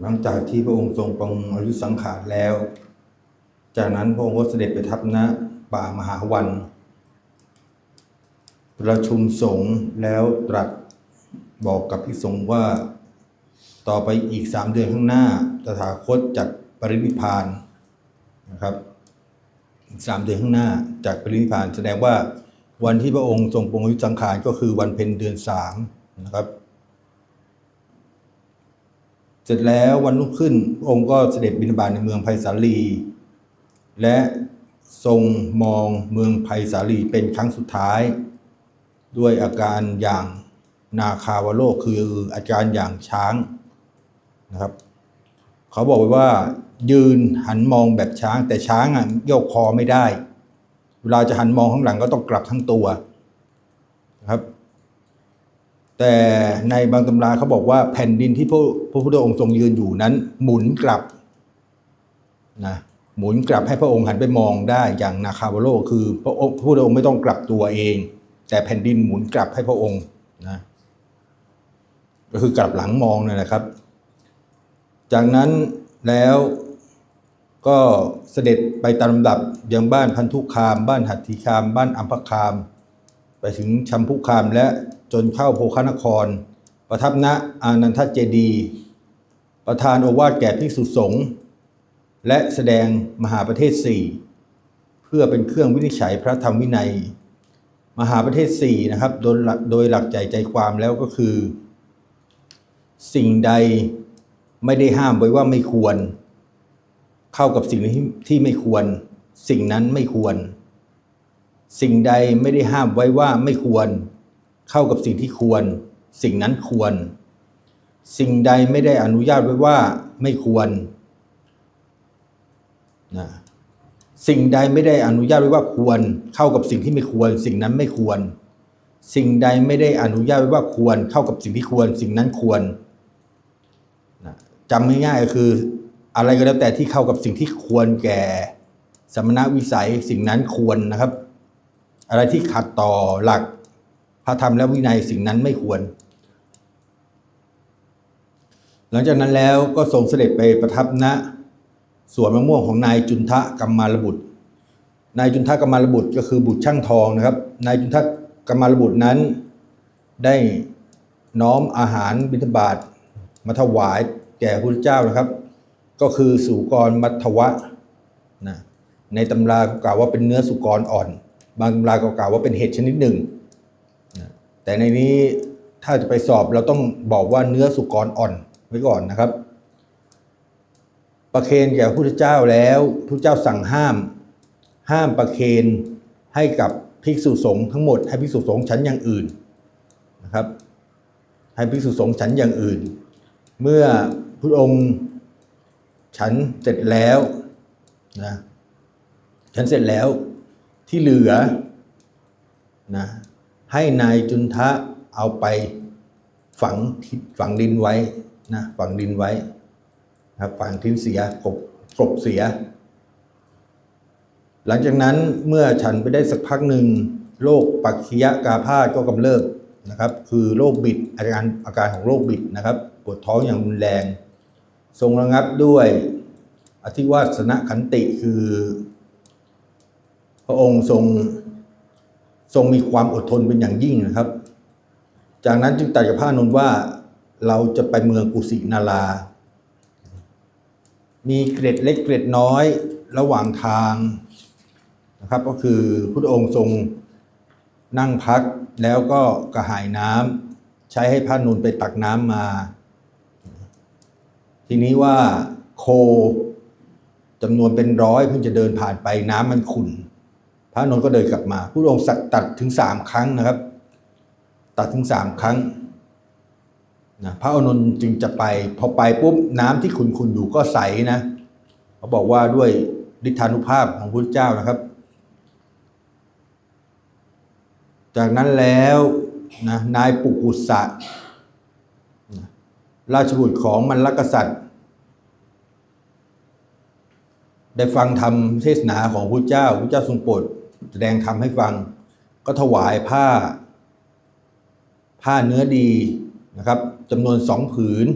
หลังจากที่พระองค์ทรงปรงอายุสังขารแล้ว จากนั้นพระองค์ก็เสด็จไปทับณป่ามหาวัน ประชุมสงฆ์แล้วตรัสบอกกับพิสงฆ์ว่า ต่อไปอีกสามเดือนข้างหน้าตถาคตจัดปรินิพานนะครับสามเดือนข้างหน้าจากปรินิพานแสดงว่าวันที่พระองค์ทรงปรงอายุสังขารก็คือวันเพ็ญเดือนสามนะครับ สร็จแล้ววันรุ่งขึ้นองค์ก็เสด็จบิณฑบาตในเมืองไผ่สาลี และทรงมองเมืองไผ่สาลีเป็นครั้งสุดท้าย ด้วยอาการอย่างนาคาวโลกคืออาการอย่างช้างนะครับ เขาบอกไว้ว่ายืนหันมองแบบช้าง แต่ช้างอะโยกคอไม่ได้ เวลาจะหันมองข้างหลังก็ต้องกลับทั้งตัวนะครับ แต่ในบางตำราเขาบอกว่าแผ่นดินที่พระพระพุทธองค์ทรงยืนอยู่นั้น หมุนกลับนะหมุนกลับให้พระองค์หันไปมองได้อย่างนาคาวโลคือพระองค์พระพุทธองค์ไม่ต้องกลับตัวเอง แต่แผ่นดินหมุนกลับให้พระองค์นะก็คือกลับหลังมองนั่นแหละครับ จากนั้นแล้วก็เสด็จไปตามลำดับยังบ้านพันธุคาม บ้านหัตถีคาม บ้านอัมพคาม ไปถึงชัมพุคามและ จนเข้าโพคนคร ประทับณอานันทเจดี ประธานโอวาทแก่ภิกษุสงฆ์และแสดงมหาประเทศสี่เพื่อเป็นเครื่องวินิจฉัยพระธรรมวินัย มหาประเทศสี่นะครับโดยโดยหลักใจใจความแล้วก็คือ สิ่งใดไม่ได้ห้ามไว้ว่าไม่ควร เข้ากับสิ่งที่ที่ไม่ควร สิ่งนั้นไม่ควร สิ่งใดไม่ได้ห้ามไว้ว่าไม่ควร เข้ากับสิ่งที่ควร สิ่งนั้นควร สิ่งใดไม่ได้อนุญาตไว้ว่าไม่ควรนะสิ่งใดไม่ได้อนุญาตไว้ว่าควร เข้ากับสิ่งที่ไม่ควร สิ่งนั้นไม่ควร สิ่งใดไม่ได้อนุญาตไว้ว่าควร เข้ากับสิ่งที่ควร สิ่งนั้นควรนะจำง่ายๆก็คือ อะไรก็แล้วแต่ที่เข้ากับสิ่งที่ควรแก่สมณวิสัยสิ่งนั้นควรนะครับ อะไรที่ขัดต่อหลัก พระธรรมและวินัยสิ่งนั้นไม่ควร หลังจากนั้นแล้วก็ทรงเสด็จไปประทับณสวนมะม่วงของนายจุนทะกัมมารบุตร นายจุนทะกัมมารบุตรก็คือบุตรช่างทองนะครับ นายจุนทะกัมมารบุตรนั้น ได้น้อมอาหารบิณฑบาตมาถวายแก่พระพุทธเจ้านะครับ ก็คือสุกรมัทวะนะในตำรากล่าวว่าเป็นเนื้อสุกรอ่อน บางตำราก็กล่าวว่าเป็นเห็ดชนิดหนึ่ง แต่ในนี้ถ้าจะไปสอบเราต้องบอกว่าเนื้อสุกรอ่อนไว้ก่อนนะครับ ประเคนแก่พระพุทธเจ้าแล้วพระพุทธเจ้าสั่งห้าม ห้ามประเคนให้กับภิกษุสงฆ์ทั้งหมดให้ภิกษุสงฆ์ฉันอย่างอื่นนะครับ ให้ภิกษุสงฆ์ฉันอย่างอื่น เมื่อพระองค์ฉันเสร็จแล้วนะฉันเสร็จแล้วที่เหลือนะ ให้นายจุนทะเอาไปฝังฝังดินไว้นะฝังดินไว้นะครับฝังทิ้งเสียกบกบเสีย หลังจากนั้นเมื่อฉันไปได้สักพักหนึ่งโรคปักขียกาพาตก็กำเริบนะครับคือโรคบิดอาการอาการของโรคบิดนะครับปวดท้องอย่างรุนแรง ทรงระงับด้วยอธิวาสนขันติคือ พระองค์ทรง ทรงมีความอดทนเป็นอย่างยิ่งนะครับ จากนั้นจึงตรัสกับพระนนท์ว่าเราจะไปเมืองกุสินารา มีเกร็ดเล็กเกร็ดน้อยระหว่างทางนะครับ ก็คือพระองค์ทรงนั่งพักแล้วก็กระหายน้ำใช้ให้พระนนท์ไปตักน้ำมา ทีนี้ว่าโคจำนวนเป็นร้อยเพิ่งจะเดินผ่านไปน้ำมันขุ่น พระอนนท์ก็เดินกลับมาพระองค์สักตัดถึงสามครั้งนะครับ ตัดถึงสามครั้งนะพระอนนท์จึงจะไป พอไปปุ๊บน้ำที่ขุ่นอยู่ก็ใสนะเขาบอกว่าด้วยฤทธานุภาพของพระพุทธเจ้านะครับ จากนั้นแล้วนะนายปุกุสะนะราชบุตรของมันลกษัตริย์ ได้ฟังธรรมเทศนาของพระเจ้าพระเจ้าทรงโปรด แสดงธรรมให้ฟัง ก็ถวายผ้า ผ้าเนื้อดีนะครับจำนวนสองผืน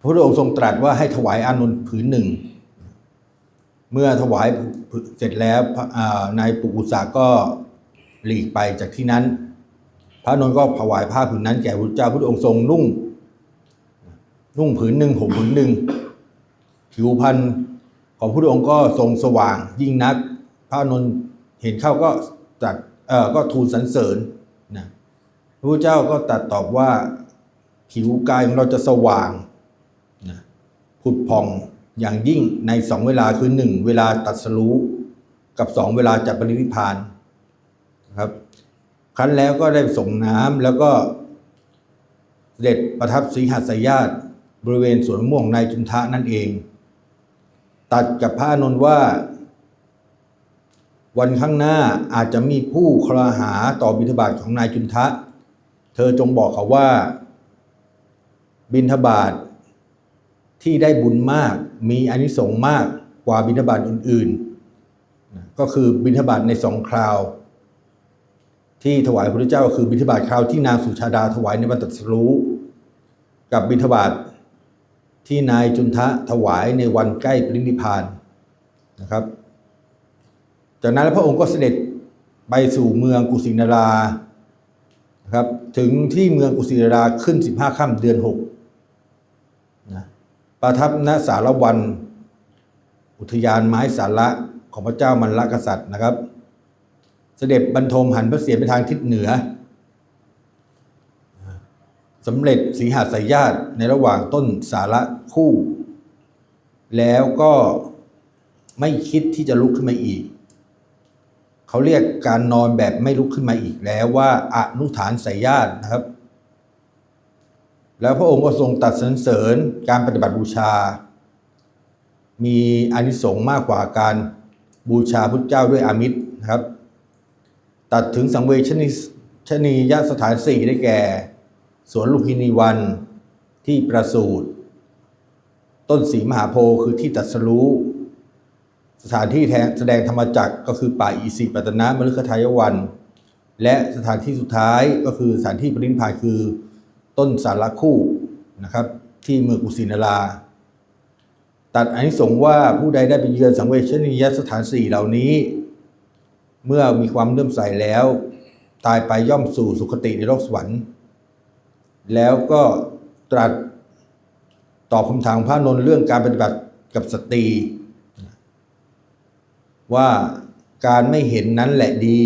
พระองค์ทรงตรัสว่าให้ถวายอานนท์ผืนหนึ่ง เมื่อถวายเสร็จแล้วนายปุกุสาก็หลีกไปจากที่นั้น พระนนท์ก็ถวายผ้าผืนนั้นแก่พระพุทธเจ้าพระองค์ทรงนุ่ง นุ่งผืนหนึ่งห่มผืนหนึ่งผิวพรรณของพระพุทธองค์ก็ทรงสว่างยิ่งนัก พระนนท์เห็นเข้าก็จัดเอ่อก็ทูลสรรเสริญนะพระพุทธเจ้าก็ตรัสตอบว่าผิวกายของเราจะสว่างนะผุดผ่องอย่างยิ่งในสองเวลาคือหนึ่งเวลาตัดสรู้กับสองเวลาจัดปรินิพานนะครับครั้นแล้วก็ได้ส่งน้ำแล้วก็เสด็จประทับสีหัสยาตบริเวณสวนมะม่วงในจุนทะนั่นเอง ตัดกับพระนนท์ว่า วันข้างหน้าอาจจะมีผู้คลาหาต่อบิณฑบาตของนายจุนทะ เธอจงบอกเขาว่า บิณฑบาตที่ได้บุญมาก มีอานิสงส์มากกว่าบิณฑบาตอื่นๆ ก็คือบิณฑบาตในสองคราว ที่ถวายพระเจ้าคือบิณฑบาตคราวที่นางสุชาดาถวายในวันตรัสรู้ กับบิณฑบาตที่นายจุนทะถวายในวันใกล้ปรินิพานนะครับ จากนั้นพระองค์ก็เสด็จไปสู่เมืองกุสินาราครับถึงที่เมืองกุสินาราขึ้น 15ค่ำเดือน6นะประทับณสารวัน อุทยานไม้สาระของพระเจ้ามันละกษัตริย์นะครับ เสด็จบรรทมหันพระเศียรไปทางทิศเหนือสำเร็จสีหาสายญาติในระหว่างต้นสาระคู่ แล้วก็ไม่คิดที่จะลุกขึ้นมาอีก เขาเรียกการนอนแบบไม่ลุกขึ้นมาอีกแล้วว่าอนุฐานสายญาตินะครับ แล้วพระองค์ก็ทรงตัดสรรเสริญการปฏิบัติบูชา มีอานิสงส์มากกว่าการบูชาพุทธเจ้าด้วยอามิตรนะครับ ตัดถึงสังเวชนิชนียสถานสี่ได้แก่ สวนลุมพินีวันที่ประสูตรต้นสีมหาโพคือที่ตรัสรู้ สถานที่แสดงธรรมจักรก็คือป่าอิสิปตนะมฤคทายวัน และสถานที่สุดท้ายก็คือสถานที่ปรินิพานคือต้นสารคู่นะครับที่เมืองกุสินาราตัดอานิสงส์ว่าผู้ใดได้ไปเยือนสังเวชนียสถานสี่เหล่านี้ เมื่อมีความเลื่อมใสแล้ว ตายไปย่อมสู่สุคติในโลกสวรรค์ แล้วก็ตรัสตอบคำถามพระนนท์เรื่องการปฏิบัติกับสตรี ว่าการไม่เห็นนั้นแหละดี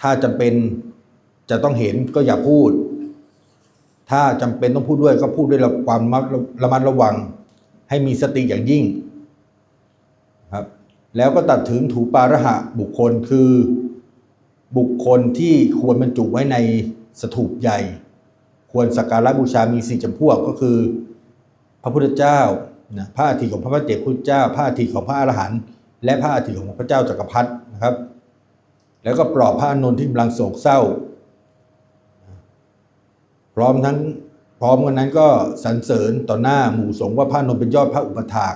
ถ้าจำเป็นจะต้องเห็นก็อย่าพูด ถ้าจำเป็นต้องพูดด้วยก็พูดด้วยความระมัดระวัง ให้มีสติอย่างยิ่งครับแล้วก็ตัดถึงถูปาระหะบุคคลคือบุคคลที่ควรบรรจุไว้ในสถูปใหญ่ ควรสักการะบูชามีสี่จำพวกก็คือ พระพุทธเจ้านะพระอาทิของพระพุทธเจ้าพระอาทิของพระอรหันต์ และพระอาทิของพระเจ้าจักรพรรดินะครับ แล้วก็ปลอบพระนนท์ที่กำลังโศกเศร้า พร้อมทั้งพร้อมกันนั้นก็สรรเสริญต่อหน้าหมู่สงฆ์ว่าพระนนท์เป็นยอดพระอุปถาก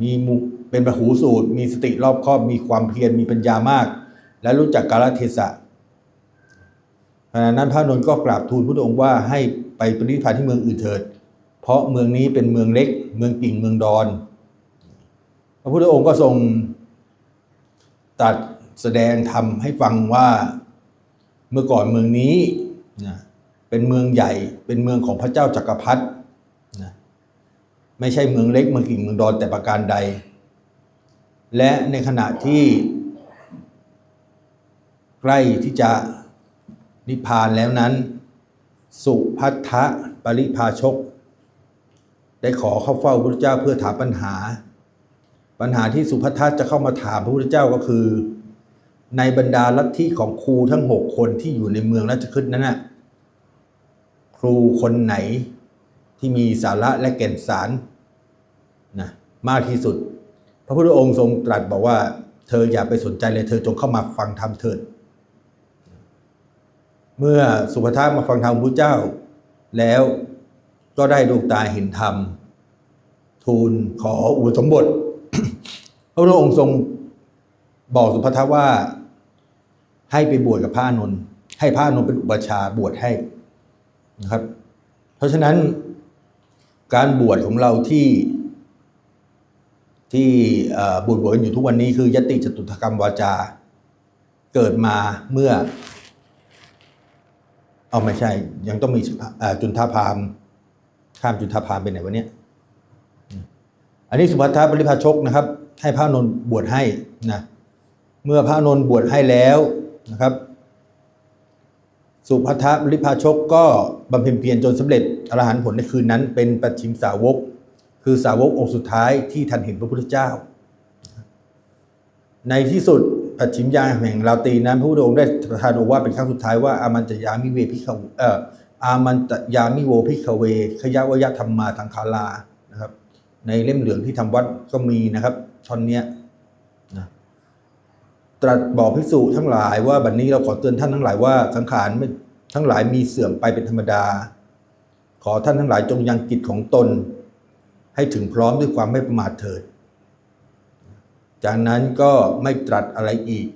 มีมเป็นประหูสูตร มีสติรอบคอบ มีความเพียร มีปัญญามาก และรู้จักกาลเทศะขณะนั้นพระนนท์ก็กราบทูลพระองค์ว่าให้ไปปรินิพานที่เมืองอื่นเถิด เพราะเมืองนี้เป็นเมืองเล็ก เมืองกิ่ง เมืองดอน ระพุทธองค์ก็ทรงตัดแสดงธรรมให้ฟังว่าเมื่อก่อนเมืองนี้นะเป็นเมืองใหญ่เป็นเมืองของพระเจ้าจักรพรรดินะไม่ใช่เมืองเล็กเมืองกิ่งเมืองดอนแต่ประการใด และในขณะที่ ใกล้ที่จะนิพพานแล้วนั้น สุพัทธะปริภาชก ได้ขอเข้าเฝ้าพระเจ้าเพื่อถามปัญหา ปัญหาที่สุพัทธะจะเข้ามาถามพระพุทธเจ้าก็คือ ในบรรดาลัทธิของครูทั้งหกคนที่อยู่ในเมืองราชคฤห์นั้นนะครูคนไหนที่มีสาระและแก่นสารนะมากที่สุด พระพุทธองค์ทรงตรัสบอกว่า เธออย่าไปสนใจเลย เธอจงเข้ามาฟังธรรมเถิด เมื่อสุภทามาฟังธรรมพระเจ้า แล้วก็ได้ดวงตาเห็นธรรม ทูลขออุปสมบท พระพุทธองค์ทรงบอกสุภัทาว่า ให้ไปบวชกับพระนนท์ให้พระนนท์เป็นอุปชาบวชให้นะครับ เพราะฉะนั้นการบวชของเราที่ที่บวชบวชกันอยู่ทุกวันนี้คือยติจตุถกรรมวาจา เกิดมาเมื่อเอาไม่ใช่ ยังต้องมีจุนทาพามข้ามจุนทาพามไปไหนวะเนี่ยอันนี้สุภัททปริภาชกนะครับ ให้พระนนท์บวชให้นะเมื่อพระนนท์บวชให้แล้วนะครับ สุภัททปริภาชกก็บำเพ็ญเพียรจนสำเร็จอรหันต์ผลในคืนนั้น เป็นปัจฉิมสาวก คือสาวกองค์สุดท้ายที่ทันเห็นพระพุทธเจ้า ในที่สุดปัจฉิมยาแห่งราตีนั้นพระพุทธองค์ได้ประทานโอวาทเป็นครั้งสุดท้ายว่าอามันจะยามิเวพิขวเอ่ออามันจะยามิโวพิขเวขยะวยธรรมมาทางคาลานะครับ ในเล่มเหลืองที่ทำวัดก็มีนะครับ ท่อนเนี้ยนะตรัสบอกภิกษุทั้งหลายว่าบัดนนี้เราขอเตือนท่านทั้งหลายว่าสังขารทั้งหลายมีเสื่อมไปเป็นธรรมดา ขอท่านทั้งหลายจงยังกิจของตน ให้ถึงพร้อมด้วยความไม่ประมาทเถิด จากนั้นก็ไม่ตรัสอะไรอีก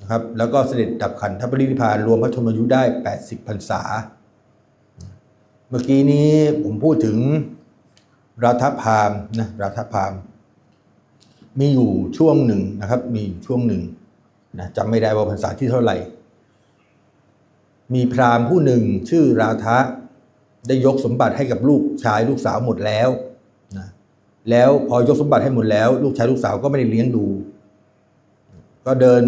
นะครับแล้วก็เสด็จดับขันธปรินิพพานรวมพระชนมายุได้ 80พรรษา เมื่อกี้นี้ผมพูดถึงราธพามนะราธพาม มีอยู่ช่วงหนึ่งนะครับ มีอยู่ช่วงหนึ่งนะจำไม่ได้ว่าพรรษาที่เท่าไหร่ มีพราหมณ์ผู้หนึ่งชื่อราธะได้ยกสมบัติให้กับลูกชายลูกสาวหมดแล้วนะแล้วพอยกสมบัติให้หมดแล้ว ลูกชายลูกสาวก็ไม่ได้เลี้ยงดู ก็เดิน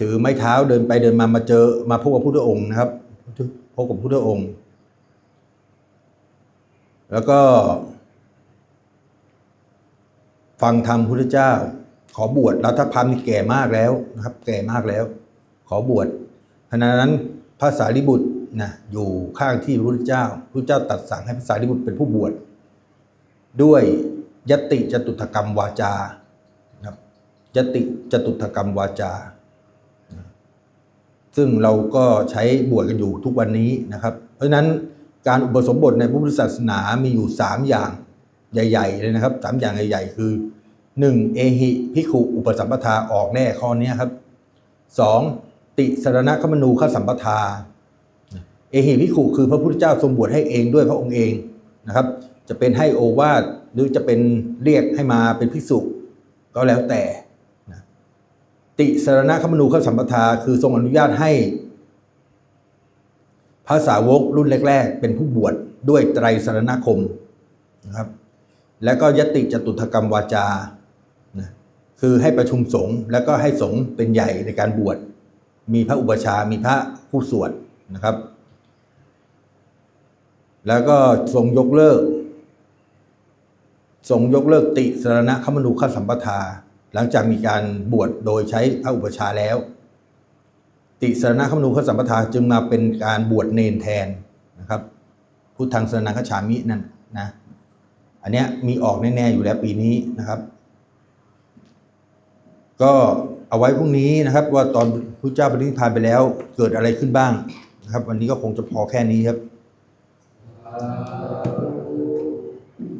ถือไม้เท้าเดินไปเดินมามาเจอมาพบกับพุทธองค์นะครับพบกับพุทธองค์ แล้วก็ ฟังธรรมพุทธเจ้า ขอบวชรัฐพามนี่แก่มากแล้วนะครับ แก่มากแล้ว ขอบวชขณะนั้นพระสารีบุตรนะอยู่ข้างที่พระพุทธเจ้าพระพุทธเจ้าตัดสั่งให้พระสารีบุตรเป็นผู้บวชด้วยยติจตุถกรรมวาจาครับยติจตุถกรรมวาจา ซึ่งเราก็ใช้บวชกันอยู่ทุกวันนี้นะครับ เพราะฉะนั้นการอุปสมบทในพุทธศาสนามีอยู่ 3 อย่าง ใหญ่ ๆ เลยนะครับสามอย่างใหญ่ ๆ คือ 1. เอหิพิขุอุปสัมปทาออกแน่ข้อนี้ครับ 2. ติสรณคมนูขสัมปทา เอหิพิขุคือพระพุทธเจ้าทรงบวชให้เองด้วยพระองค์เองนะครับ จะเป็นให้โอวาทหรือจะเป็นเรียกให้มาเป็นภิกษุก็แล้วแต่นะติสรณคมนูขสัมปทาคือทรงอนุญาตให้พระสาวกรุ่นแรก ๆ เป็นผู้บวชด้วยไตรสรณคมนะครับ แล้วก็ยติจตุถกรรมวาจานะคือให้ประชุมสงฆ์แล้วก็ให้สงฆ์เป็นใหญ่ในการบวช มีพระอุปชามีพระผู้สวดนะครับ แล้วก็ทรงยกเลิก ทรงยกเลิกติสรณคมนูขสัมปทา หลังจากมีการบวชโดยใช้พระอุปชาแล้ว ติสรณคมนูขสัมปทาจึงมาเป็นการบวชเนนแทนนะครับ พุทธังสรณังคฉามินั่นนะ อันเนี้ยมีออกแน่ๆอยู่แล้วปีนี้นะครับ ก็เอาไว้พรุ่งนี้นะครับ ว่าตอนพระเจ้าปรินิพพานไปแล้วเกิดอะไรขึ้นบ้างนะครับ วันนี้ก็คงจะพอแค่นี้ครับ